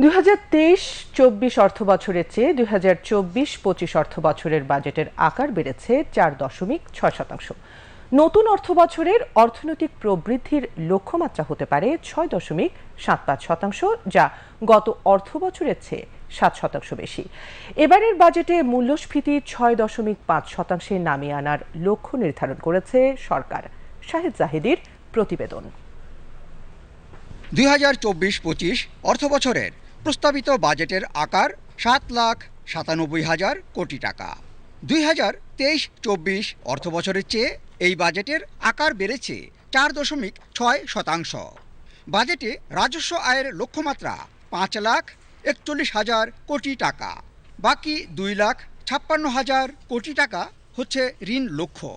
দুই হাজার তেইশ চব্বিশ অর্থ বছরের চেয়ে দুই হাজার চব্বিশ পঁচিশ অর্থ বছরের বাজেটের আকার বেড়েছে চার দশমিক ছয় শতাংশ। নতুন অর্থ বছরের অর্থনৈতিক প্রবৃদ্ধির লক্ষ্যমাত্রা হতে পারে ছয় দশমিক সাত পাঁচ শতাংশ, যা গত অর্থ বছরের চেয়ে সাত শতাংশ বেশি। এবারের বাজেটে মূল্যস্ফীতি ছয় দশমিক পাঁচ শতাংশে নামিয়ে আনার লক্ষ্য নির্ধারণ করেছে সরকার। শাহেদ জাহিদির প্রতিবেদন। দুই হাজার চব্বিশ পঁচিশ অর্থ বছরের প্রস্তাবিত বাজেটের আকার সাত লাখ সাতানব্বই হাজার কোটি টাকা। দুই হাজার তেইশ চব্বিশ অর্থ বছরের চেয়ে এই বাজেটের আকার বেড়েছে চার দশমিক ছয় শতাংশ। বাজেটে রাজস্ব আয়ের লক্ষ্যমাত্রা পাঁচ লাখ একচল্লিশ হাজার কোটি টাকা। বাকি দুই লাখ ছাপ্পান্ন হাজার কোটি টাকা হচ্ছে ঋণ লক্ষ্য।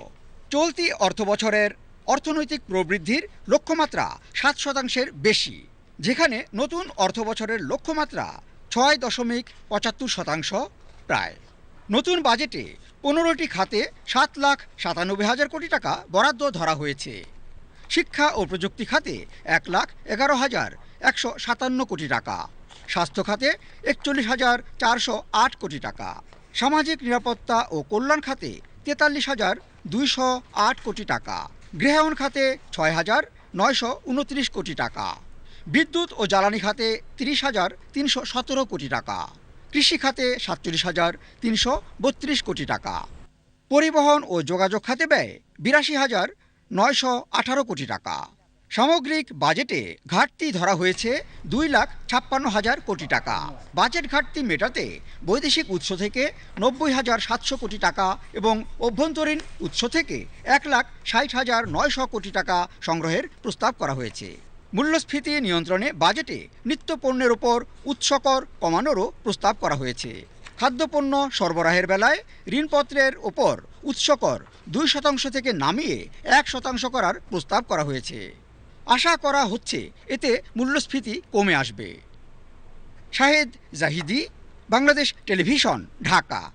চলতি অর্থ বছরের অর্থনৈতিক প্রবৃদ্ধির লক্ষ্যমাত্রা সাত শতাংশের বেশি। যেখানে নতুন অর্থ বছরের লক্ষ্যমাত্রা ছয় দশমিক পঁচাত্তর শতাংশ প্রায়। নতুন বাজেটে পনেরোটি খাতে সাত লাখ সাতানব্বই হাজার কোটি টাকা বরাদ্দ ধরা হয়েছে। শিক্ষা ও প্রযুক্তি খাতে এক লাখ এগারো হাজার একশো সাতান্ন কোটি টাকা। স্বাস্থ্য খাতে একচল্লিশ হাজার চারশো আট কোটি টাকা। সামাজিক নিরাপত্তা ও কল্যাণ খাতে তেতাল্লিশ হাজার দুইশো আট কোটি টাকা। গৃহায়ণ খাতে ছয় হাজার নয়শো উনত্রিশ কোটি টাকা। বিদ্যুৎ ও জ্বালানি খাতে তিরিশ হাজার তিনশো সতেরো কোটি টাকা। কৃষি খাতে সাতচল্লিশ হাজার তিনশো বত্রিশ কোটি টাকা। পরিবহন ও যোগাযোগ খাতে ব্যয় বিরাশি হাজার নয়শো আঠারো কোটি টাকা। সামগ্রিক বাজেটে ঘাটতি ধরা হয়েছে দুই লাখ ছাপ্পান্ন হাজার কোটি টাকা। বাজেট ঘাটতি মেটাতে বৈদেশিক উৎস থেকে নব্বই হাজার সাতশো কোটি টাকা এবং অভ্যন্তরীণ উৎস থেকে এক লাখ ষাট হাজার নয়শো কোটি টাকা সংগ্রহের প্রস্তাব করা হয়েছে। মূল্যস্ফীতি নিয়ন্ত্রণে বাজেটে নিত্যপণ্যের ওপর উৎসকর কমানোরও প্রস্তাব করা হয়েছে। খাদ্যপণ্য সরবরাহের বেলায় ঋণপত্রের ওপর উৎসকর দুই শতাংশ থেকে নামিয়ে এক শতাংশ করার প্রস্তাব করা হয়েছে। আশা করা হচ্ছে এতে মূল্যস্ফীতি কমে আসবে। শাহেদ জাহিদি, বাংলাদেশ টেলিভিশন, ঢাকা।